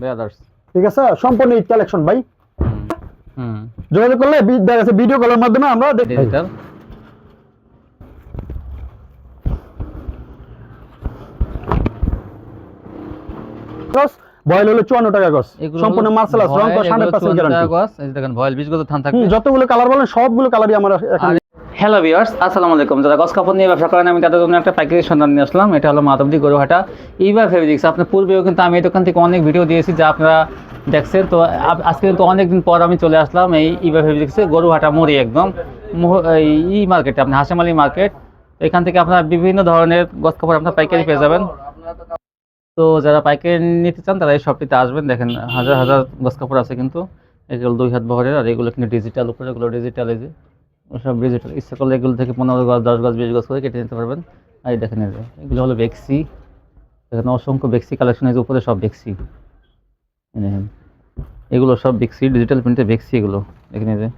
Brothers ঠিক আছে? সম্পূর্ণ ঈদ কালেকশন ভাই। হুম। যোগাযোগ করলে দেখা যাচ্ছে ভিডিও কলের মাধ্যমে আমরা বয়েল হলো টাকা সম্পূর্ণ রং এই দেখেন গজ থান থাকবে। যতগুলো কালার বলেন সবগুলো কালারই আমার এখানে হ্যালো ভিউয়ার্স আসসালামু আলাইকুম। যারা গস কাপড় নিয়ে ব্যবসা করেন, আমি তাদের জন্য একটা প্যাকেজ সন্ধান নিয়ে আসলাম। এটা হলো মাধবদী গরুহাটা ইভা ফেব্রিক্স আপনার পূর্বেও কিন্তু আমি এই দোকান থেকে অনেক ভিডিও দিয়েছি যা আপনারা দেখছেন। তো আজকে কিন্তু অনেকদিন পর আমি চলে আসলাম এই ইভা ফেব্রিক্সে গরুহাটা মোড়ে একদম। ই মার্কেটে আপনি হাসেমালি মার্কেট এখান থেকে আপনার বিভিন্ন ধরনের গস কাপড় আপনার পাইকারি পেয়ে যাবেন। তো যারা পাইকারি নিতে চান, তারা এই শপটিতে আসবেন। দেখেন, হাজার হাজার গস কাপড় আছে কিন্তু। এগুলো দুই হাত বহরের, আর এগুলো কিন্তু ডিজিটাল উপরে এগুলো ডিজিটাল এই সব ডিজিটাল ইচ্ছা করলে এগুলো থেকে পনেরো গাছ দশ গাছ বিশ গাছ করে কেটে নিতে পারবেন। আর এই দেখেন এগুলো হলো বেক্সি এখানে অসংখ্য বেক্সি কালেকশন যে উপরে সব বেক্সি এগুলো সব বেক্সি ডিজিটাল প্রিন্টে বেক্সি এগুলো। এখানে যে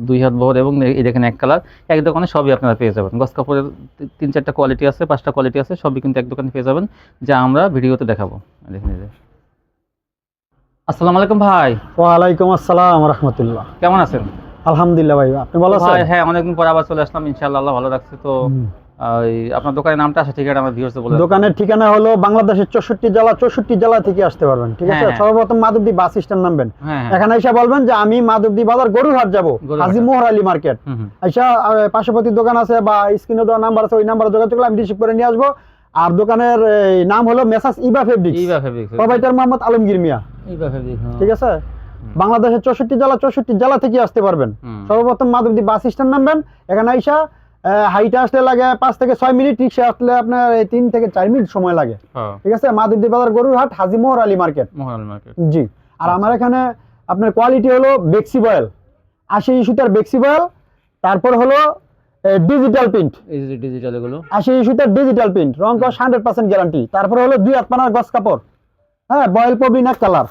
দুই হাত বহর এবং এই দেখেন এক কালার এক দোকানে সবই আপনারা পেয়ে যাবেন। গস কাপড়ের তিন চারটা কোয়ালিটি আছে পাঁচটা কোয়ালিটি আছে সবই কিন্তু এক দোকানে পেয়ে যাবেন যা আমরা ভিডিওতে দেখাবো। দেখেন এই আসসালামু আলাইকুম ভাই। ওয়ালাইকুম আসসালাম রহমতুল্লাহ। কেমন আছেন? আলহামদুলিল্লাহ ভাই আপনি ভালো আছেন? হ্যাঁ অনেকদিন পর আবার চলে আসলাম ইনশাআল্লাহ আল্লাহ ভালো রাখছে। তো। আপনার দোকানের নামটা আছে ঠিকানা আমার ভিউয়ার্সে বলে দোকানের ঠিকানা হলো বাংলাদেশের চৌষট্টি জেলা চৌষট্টি জেলা থেকে আসতে পারবেন ঠিক আছে? হ্যাঁ, হ্যাঁ। সর্বপ্রথম মাধবদী বাস স্ট্যান্ড নামবেন। হ্যাঁ এখানে এসে বলবেন যে আমি মাধবদী বাজার গরুরহাট যাব। হাজি মোহর আলী মার্কেট। আহ, পার্শ্ববর্তী দোকান আছে বা স্ক্রিনে দেওয়া নাম্বার আছে ওই নাম্বারে যোগাযোগ করলে আমি রিসিভ করে নিয়ে আসব। আর দোকানের নাম হলো messrs Iba fabrics. Iba fabrics provider Mohammad Alamgir Mia. Iba fabrics ঠিক আছে? বাংলাদেশের চৌষট্টি জেলা চৌষট্টি জেলা থেকে আসতে পারবেন। সর্বপ্রথম মাধবদী বাস স্ট্যান্ড নামবেন। এখানে আইসা হাইটে আসলে লাগে পাঁচ থেকে ছয় মিনিট রিক্সা আসলে আপনার তিন থেকে চার মিনিট সময় লাগে। ঠিক আছে? মাধবদী বাজার গরুরহাট হাজি মোহর আলী মার্কেট। জি। আর আমার এখানে আপনার কোয়ালিটি হলো বেক্সি বয়েল। আশি সুতার বেক্সি বয়েল। তারপর হলো ডিজিটাল প্রিন্ট। ডিজিটাল এগুলো। আশি সুতার ডিজিটাল প্রিন্ট। রং কস হান্ড্রেড পার্সেন্ট গ্যারান্টি। তারপরে হলো দুই আত্মানার গস কাপড়। হ্যাঁ বয়েল পবিন এক কালার।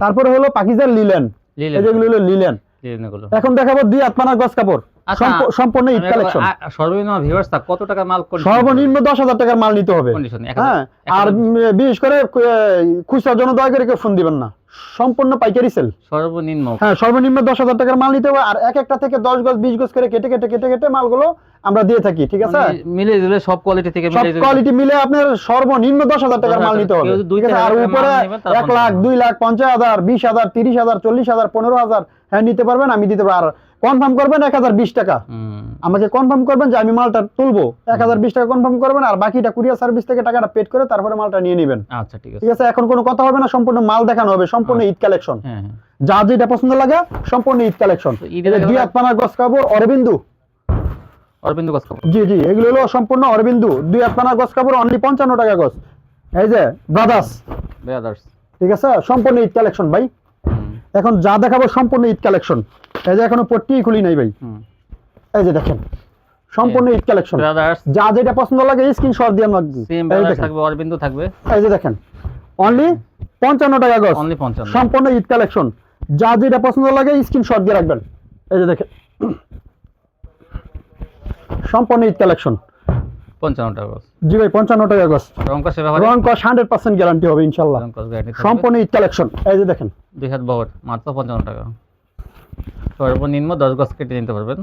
তারপরে হলো পাকিজার লিলেন। লিলেন। যেগুলো হলো লিলেন। লিলেন এখন দেখাবো দুই আত্মানার গস কাপড়। আচ্ছা, সম্পূর্ণ ঈদ কালেকশন সর্বনিম্ন ভিউয়ার্স তা কত টাকা মাল সর্বনিম্ন দশ হাজার টাকার মাল নিতে হবে। হ্যাঁ আর বিশেষ করে খুচরা জন্য দয়া করে কেউ ফোন দিবেন না। সম্পূর্ণ পাইকারি সেল সর্বনিম্ন। হ্যাঁ সর্বনিম্ন দশ হাজার টাকার মাল নিতে হবে। আর এক একটা থেকে দশ গজ বিশ গজ করে কেটে কেটে কেটে কেটে মালগুলো আমরা দিয়ে থাকি ঠিক আছে? মানে মিলে দিলে সব কোয়ালিটি থেকে সব কোয়ালিটি মিলে আপনার সর্বনিম্ন দশ হাজার টাকার মাল নিতে হবে ঠিক আছে? আর উপরে এক লাখ দুই লাখ পঞ্চাশ হাজার বিশ হাজার তিরিশ হাজার চল্লিশ হাজার পনেরো হাজার হ্যাঁ নিতে পারবেন আমি দিতে পারব। আর কনফার্ম করবেন এক হাজার বিশ টাকা। আমাকে কনফার্ম করবেন যে আমি মালটা তুলবো। এক হাজার বিশ টাকা কনফার্ম করবেন আর বাকিটা কুরিয়ার সার্ভিস থেকে টাকাটা পেড করে তারপরে মালটা নিয়ে নেবেন। আচ্ছা ঠিক আছে। ঠিক আছে? এখন কোনো কথা হবে না সম্পূর্ণ মাল দেখানো হবে সম্পূর্ণ ঈদ কালেকশন হ্যাঁ হ্যাঁ। যা যেটা পছন্দ লাগে সম্পূর্ণ ঈদ কালেকশন দুই পানার গছ কাপড় অরবিন্দু। অরবিন্দ কাপড়। জি জি এগুলো হলো সম্পূর্ণ অরবিন্দু। দুই গছ কাপড় অনলি পঞ্চান্ন টাকা গছ। এই যে ব্রাদার্স ব্রাদার্স ঠিক আছে? সম্পূর্ণ ঈদ কালেকশন ভাই। এখন যা দেখাবো সম্পূর্ণ ঈদ কালেকশন এই যে এখনও পট্টি খুলি নাই ভাই। এই যে দেখেন সম্পূর্ণ ঈদ কালেকশন যা যেটা পছন্দ লাগে স্ক্রিনশট দিয়ে দেখেন। থাকবে অরবিন্দ থাকবে। এই যে দেখেন অনলি পঞ্চান্ন টাকা গছ। অনলি পঞ্চান্ন। সম্পূর্ণ ঈদ কালেকশন যা যেটা পছন্দ লাগে স্ক্রিনশট দিয়ে রাখবেন। এই যে দেখেন। সম্পূর্ণ ঈদ কালেকশন। পঞ্চান্ন টাকা গজ। জি ভাই পঞ্চান্ন টাকা গছ রং কষে ব্যবহার? রং কস হান্ড্রেড পার্সেন্ট গ্যারান্টি হবে ইনশাল্লাহ সম্পূর্ণ ঈদ কালেকশন। এই যে দেখেন। দুই হাত বহর মাত্র পঞ্চান্ন টাকা। সর্বনিম্ন দশ গজ কেটে নিতে পারবেন।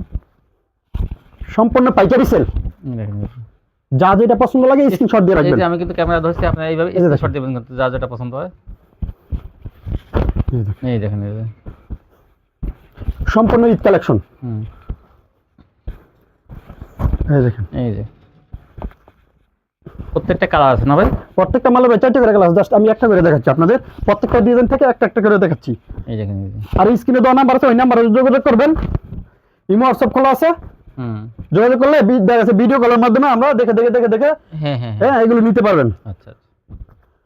সম্পূর্ণ পাইকারি সেল যে। যেটা পছন্দ লাগে স্ক্রিনশট দিয়ে রাখবেন। আমি কিন্তু ক্যামেরা ধরছি আপনার এইভাবে স্ক্রিনশট দিবেন কিন্তু যা যেটা পছন্দ হয়। এই দেখেন। এই সম্পূর্ণ ঈদ কালেকশন। হুম। এই দেখেন। এই যে। প্রত্যেকটা কালার আছে না ভাই? প্রত্যেকটা মালের ভাই চারটে করে কালার জাস্ট আমি একটা করে দেখাচ্ছি আপনাদের। প্রত্যেকটা ডিজাইন থেকে একটা একটা করে দেখাচ্ছি। এই দেখেন আর স্ক্রিনে দেওয়া নাম্বার আছে ওই নাম্বারে যোগাযোগ করবেন। ইমো হোয়াটসঅ্যাপ খোলা আছে। হুম। যোগাযোগ করলে দেখা ভিডিও কলের মাধ্যমে আমরা দেখে দেখে দেখে দেখে হ্যাঁ হ্যাঁ হ্যাঁ। হ্যাঁ এগুলো নিতে পারবেন। আচ্ছা।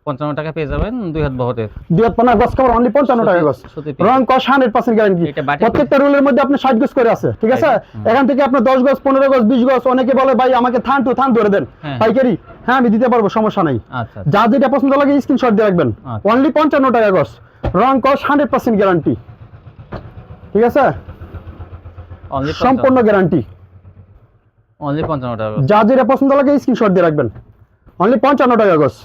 আচ্ছা পঞ্চান্ন টাকা পেয়ে যাবেন দুই হাত বহরের। দুই হাত পানা গছ কাপড় অনলি পঞ্চান্ন টাকা গছ। রং কস হান্ড্রেড পার্সেন্ট গ্যারান্টি প্রত্যেকটা রুলের মধ্যে আপনি ষাট গজ করে আছে ঠিক আছে? এখান থেকে আপনার দশ গজ পনেরো গজ বিশ গজ অনেকে বলে ভাই আমাকে থান টু থান ধরে দেন। হ্যাঁ। পাইকারি। হ্যাঁ আমি দিতে পারব সমস্যা নাই। আচ্ছা যা যেটা পছন্দ লাগে স্ক্রিনশট দিয়ে রাখবেন। আচ্ছা। অনলি পঞ্চান্ন টাকা গছ। রং কস হান্ড্রেড পার্সেন্ট গ্যারান্টি ঠিক আছে? সম্পূর্ণ গ্যারান্টি অনলি পঞ্চান্ন টাকা যা যেটা পছন্দ লাগে স্ক্রিনশট দিয়ে রাখবেন। অনলি পঞ্চান্ন টাকা গছ।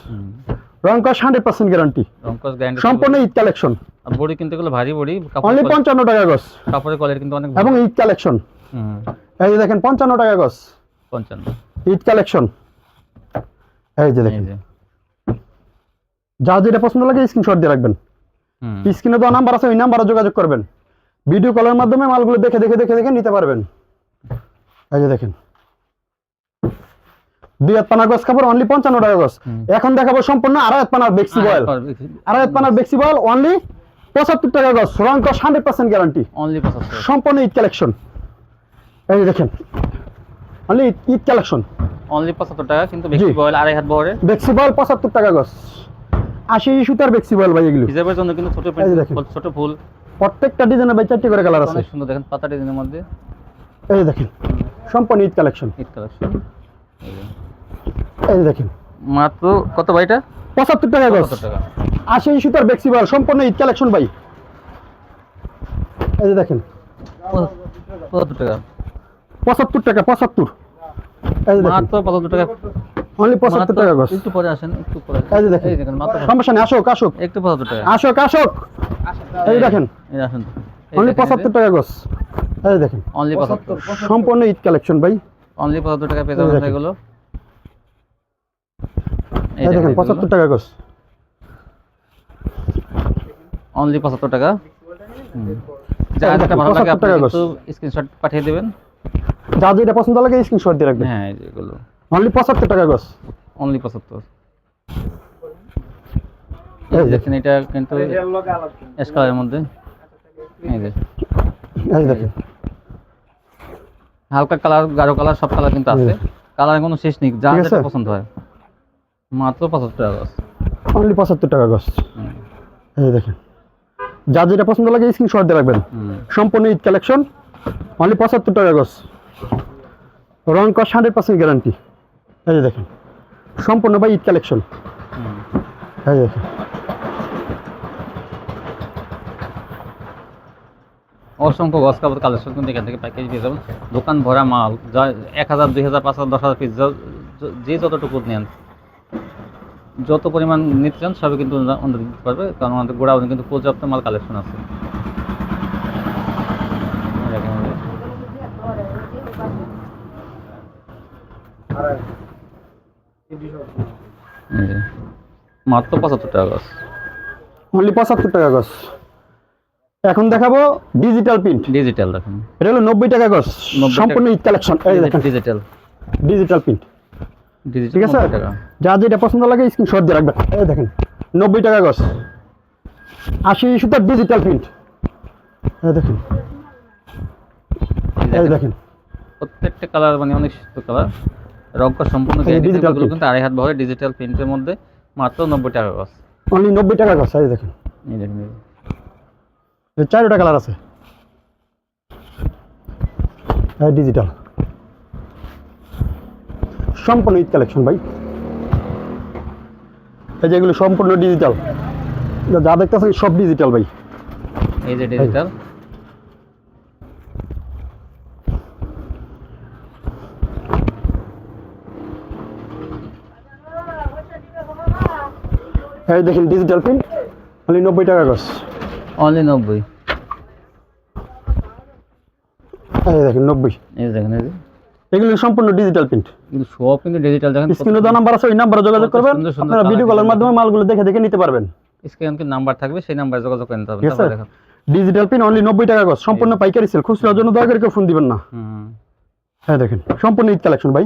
হুম রং কস হান্ড্রেড পার্সেন্ট গ্যারান্টি রংকস গ্যারান্টি সম্পূর্ণ ঈদ কালেকশন বডি কিন্তু এগুলো ভারী বডি অনলি পঞ্চান্ন টাকা গজ কাপড়ের কোয়ালিটি কিন্তু অনেক এবং ঈদ কালেকশন এই যে দেখেন পঞ্চান্ন টাকা গজ পঞ্চান্ন। ঈদ কালেকশন এই যে দেখেন। যা। যেটা পছন্দ লাগে স্ক্রিনশট দিয়ে রাখবেন। স্ক্রিনে দেওয়া নাম্বার আছে ওই নাম্বারে যোগাযোগ করবেন। ভিডিও কলের মাধ্যমে মালগুলো দেখে দেখে দেখে দেখে নিতে পারবেন। এই যে দেখেন। দুই হাত পানার গছ কাপড় অনলি পঞ্চান্ন টাকা গছ এখন দেখাবো সম্পূর্ণ আড়াই হাত পানার বেক্সি বয়েল আড়াই হাত পানার বেক্সি বয়েল অনলি পঁচাত্তর টাকা গছ রং কস হান্ড্রেড পার্সেন্ট গ্যারান্টি অনলি সম্পূর্ণ ঈদ কালেকশন এই দেখেন অনলি ঈদ কালেকশন অনলি পঁচাত্তর টাকা কিন্তু বেশি জি। বয়েল আড়াই হাত বহরে। বেক্সি বয়েল পঁচাত্তর টাকা গছ। আশি সুতার বেক্সি বয়েল ভাই এগুলো। হিসাবের জন্য কিন্তু ছোট ছোট ফুল। প্রত্যেকটা ডিজাইনের ভাই চারটি করে কালার আছে। সুন্দর দেখেন পাতা ডিজাইনের মধ্যে। এই দেখেন সম্পূর্ণ ঈদ কালেকশন ঈদ কালেকশন এই দেখেন। মাত্র কত ভাই এটা? পঁচাত্তর টাকা গজ। আশি সুতার বেক্সি বয়েল সম্পূর্ণ ঈদ কালেকশন ভাই। এই যে দেখেন। পঁচাত্তর টাকা। পঁচাত্তর টাকা পঁচাত্তর। এই মাত্র পঁচাত্তর টাকা। অনলি পঁচাত্তর টাকা গজ। একটু পরে আসেন একটু পরে এই যে দেখেন। মাত্র সমস্যা নেই আসুক আসুক। একটু পঁচাত্তর টাকা। আসুক আসুক। এই দেখেন। এই আসুন। অনলি পঁচাত্তর টাকা গজ। এই দেখেন। অনলি পঁচাত্তর। সম্পূর্ণ ঈদ কালেকশন ভাই। অনলি পঁচাত্তর টাকা পেয়ে যাবেন এগুলো এই দেখেন পঁচাত্তর টাকা গজ অনলি পঁচাত্তর টাকা। যার যেটা ভালো লাগে আপনি কিন্তু স্ক্রিনশট পাঠিয়ে দেবেন। যা যেটা পছন্দ লাগে স্ক্রিনশট দিয়ে রাখবেন। হ্যাঁ এগুলো। অনলি পঁচাত্তর টাকা গজ অনলি পঁচাত্তর। এই যে। দেখেন এটা কিন্তু কালারের মধ্যে। এই যে। যে দেখেন। হালকা কালার গাঢ় কালার সব কালার কিন্তু আছে। কালার কোনো শেষ নেই যা যেটা পছন্দ হয়। মাত্র পঁচাত্তর টাকা গাছ অনলি পঁচাত্তর টাকা গজ এই দেখেন। যা যেটা পছন্দ লাগে স্ক্রিনশট দিয়ে রাখবেন। সম্পূর্ণ ঈদ কালেকশন অনলি পঁচাত্তর টাকা গজ রং কস হান্ড্রেড পার্সেন্ট গ্যারান্টি এই দেখেন। সম্পূর্ণ ভাই ঈদ কালেকশন এই দেখেন। অসংখ্য গছ কাপড় কালেকশন কিন্তু এখান থেকে প্যাকেজ পেয়ে যাবেন দোকান ভরা মাল, যা এক হাজার, দুই হাজার, পাঁচ হাজার, দশ হাজার পিস যে যতটুকু নেন। যত পরিমাণ নিতে চান, সবই কিন্তু ওনারা দিতে পারবে কারণ আমাদের গোড়াউনে কিন্তু পর্যাপ্ত মাল কালেকশন আছে। মাত্র পঁচাত্তর টাকা গাছ। অনলি পঁচাত্তর টাকা গজ এখন দেখাবো ডিজিটাল প্রিন্ট ডিজিটাল দেখেন। এটা হলো নব্বই টাকা গজ। সম্পূর্ণ ঈদ কালেকশন এই দেখেন। ডিজিটাল ডিজিটাল প্রিন্ট ঠিক আছে? যা যেটা পছন্দ লাগে স্ক্রিনশট দিয়ে রাখবেন। এই দেখেন নব্বই টাকা গজ। আশি সুতার ডিজিটাল প্রিন্ট এই দেখেন। এই দেখেন। প্রত্যেকটা কালার মানে অনেক সুন্দর কালার রংটা সম্পূর্ণ print। কিন্তু আড়াই হাত ভরে ডিজিটাল প্রিন্টের মধ্যে মাত্র নব্বই টাকা গাছ অনলি নব্বই টাকা গজ। এই দেখেন এই দেখেন। চারটা কালার আছে। ডিজিটাল সম্পূর্ণ ঈদ কালেকশন ভাই। এই যেগুলো সম্পূর্ণ ডিজিটাল যা দেখতেছেন সব ডিজিটাল ভাই। এই যে ডিজিটাল এই দেখেন ডিজিটাল প্রিন্ট অনলি নব্বই টাকা গজ অনলি নব্বই। এই দেখেন নব্বই। এই দেখেন এই এগুলো সম্পূর্ণ ডিজিটাল প্রিন্ট কিন্তু সব কিন্তু ডিজিটাল দেখেন স্ক্রিনে দেওয়া নাম্বার আছে ওই নাম্বারে যোগাযোগ করবেন। আপনারা ভিডিও কলের মাধ্যমে মালগুলো দেখে দেখে নিতে পারবেন। স্ক্রিন নাম্বার থাকবে সেই নাম্বারে যোগাযোগ করে নিতে হবে। ঠিক দেখেন। ডিজিটাল প্রিন্ট অনলি নব্বই টাকা গজ সম্পূর্ণ পাইকারি সেল খুচরার জন্য দয়া করে কেউ ফোন দিবেন না। হ্যাঁ দেখেন সম্পূর্ণ ঈদ কালেকশন ভাই।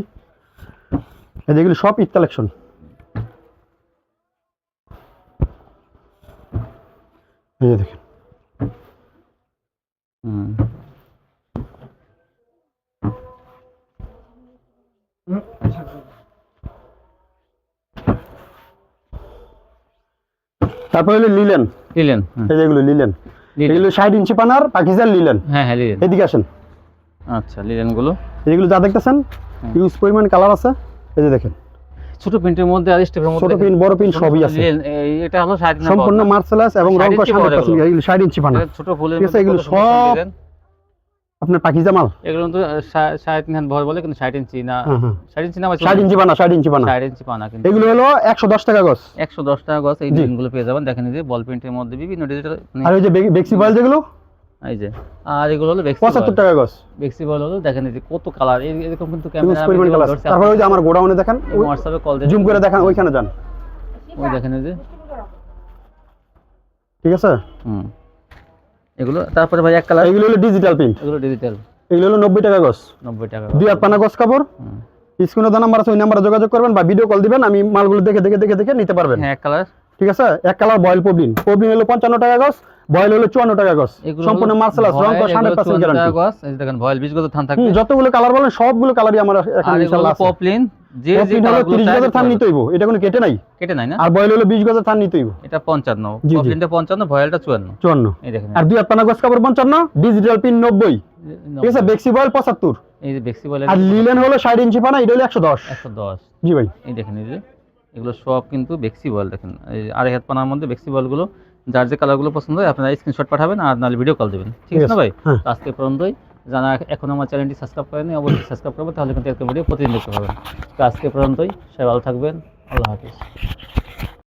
এই যেগুলো সব ঈদ কালেকশন এই যে দেখেন। তারপরে হলো লিলেন। লিলেন এই যেগুলো লিলেন। লিলেন। এগুলো ষাট ইঞ্চি পানার পাকিস্তান লিলেন। হ্যাঁ হ্যাঁ লিলেন। এদিকে আসেন। আচ্ছা লিলেনগুলো। এগুলো যা দেখতেছেন ইউজ পরিমাণ কালার আছে। এই যে দেখেন। ছোট প্রিন্টের মধ্যে আর স্টেপের মধ্যে ছোট। প্রিন্ট বড় প্রিন্ট সবই আছে। এটা হলো ষাট না সম্পূর্ণ মার্সেলাস এবং 60 রং ইঞ্চি হান্ড্রেড বড় এগুলো। এগুলো ষাট ইঞ্চি পানা। ছোট ফুলের ঠিক আছে, এগুলো সব আপনার পাখিজা মাল এগুলো তো সা- সাড়ে ভর বলে কিন্তু ষাট ইঞ্চি না। হ্যাঁ হ্যাঁ। ষাট ইঞ্চি না বা ষাট ইঞ্চি বানা ষাট ইঞ্চি বানা ষাট ইঞ্চি পানা কিন্তু। এগুলো হলো একশো দশ টাকা গছ একশো দশ টাকা গছ এই। ডিজাইনগুলো পেয়ে যাবেন। দেখেন এই যে বল প্রিন্টের মধ্যে বিভিন্ন ডিজিটাল আর ওই যে বেক্সি বয়েল যেগুলো? এই যে আর এগুলো হলো পঁচাত্তর টাকা গছ হলো দেখেন এই যে কত কালার এরকম কিন্তু ক্যামেরা তারপরে ওই যে আমার গোডাউনে দেখেন হোয়াটসঅ্যাপে কল দিয়ে জুম করে দেখান ওইখানে যান। ওই দেখেন এই যে। ঠিক আছে? হুম। এগুলো তারপরে ভাই এক কালার এগুলো হলো ডিজিটাল প্রিন্ট এগুলো ডিজিটাল এগুলো হলো নব্বই টাকা গছ নব্বই টাকা দুই হাত পানা গছ কাপড়। স্ক্রিনে দেওয়া নাম্বার আছে ওই নাম্বারে যোগাযোগ করবেন বা ভিডিও কল দিবেন আমি মালগুলো দেখে দেখে দেখে দেখে নিতে পারবেন। হ্যাঁ এক কালার ঠিক আছে? এক কালার বয়েল পবলিন পবলিন হলো পঞ্চান্ন টাকা গছ বয়েল হলো চুয়ান্ন টাকা গছ এগুলো সম্পূর্ণ রং কস গ্যারান্টি এই দেখেন গজ থান থাকবে। যতগুলো কালার বলেন সবগুলো কালারই আমার এখানে ইনশাআল্লাহ আছে। পপলিন যে যে পপলিন হলো কালারগুলো তিরিশ চাই গজের থান পারবেন। নিতে হইব এটা কোনো কেটে নাই? কেটে নাই না? আর বয়েল হলো বিশ গজের থান নিতে হইব। এটা পঞ্চান্ন। জি। পপলিনটা পঞ্চান্ন ভয়েলটা চুয়ান্ন। চুয়ান্ন। এই দেখেন। আর দুই কাপড় পঞ্চান্ন ডিজিটাল পিন নব্বই। ঠিক আছে বেক্সি বয়েল পঁচাত্তর। এই যে বেক্সি বলে আর লিলেন হলো ষাট ইঞ্চি পানা এটা হলো একশো দশ। একশো দশ। জি ভাই। এই দেখেন এই যে এগুলো সব কিন্তু বেক্সি বল দেখেন। এই আড়াই হাত পানার মধ্যে বেক্সি বলগুলো যার যে কালারগুলো পছন্দ হয় আপনারা স্ক্রিনশট পাঠাবেন আর নাহলে ভিডিও কল দেবেন। ঠিক আছে না ভাই? হ্যাঁ। আজকে পর্যন্তই। যারা এখন আমার চ্যানেলটি সাবস্ক্রাইব করেনি অবশ্যই সাবস্ক্রাইব করবেন তাহলে কিন্তু একটা ভিডিও প্রতিদিন দেখতে পাবেন। তো আজকে পর্যন্তই। সবাই ভালো থাকবেন। আল্লাহ হাফিজ।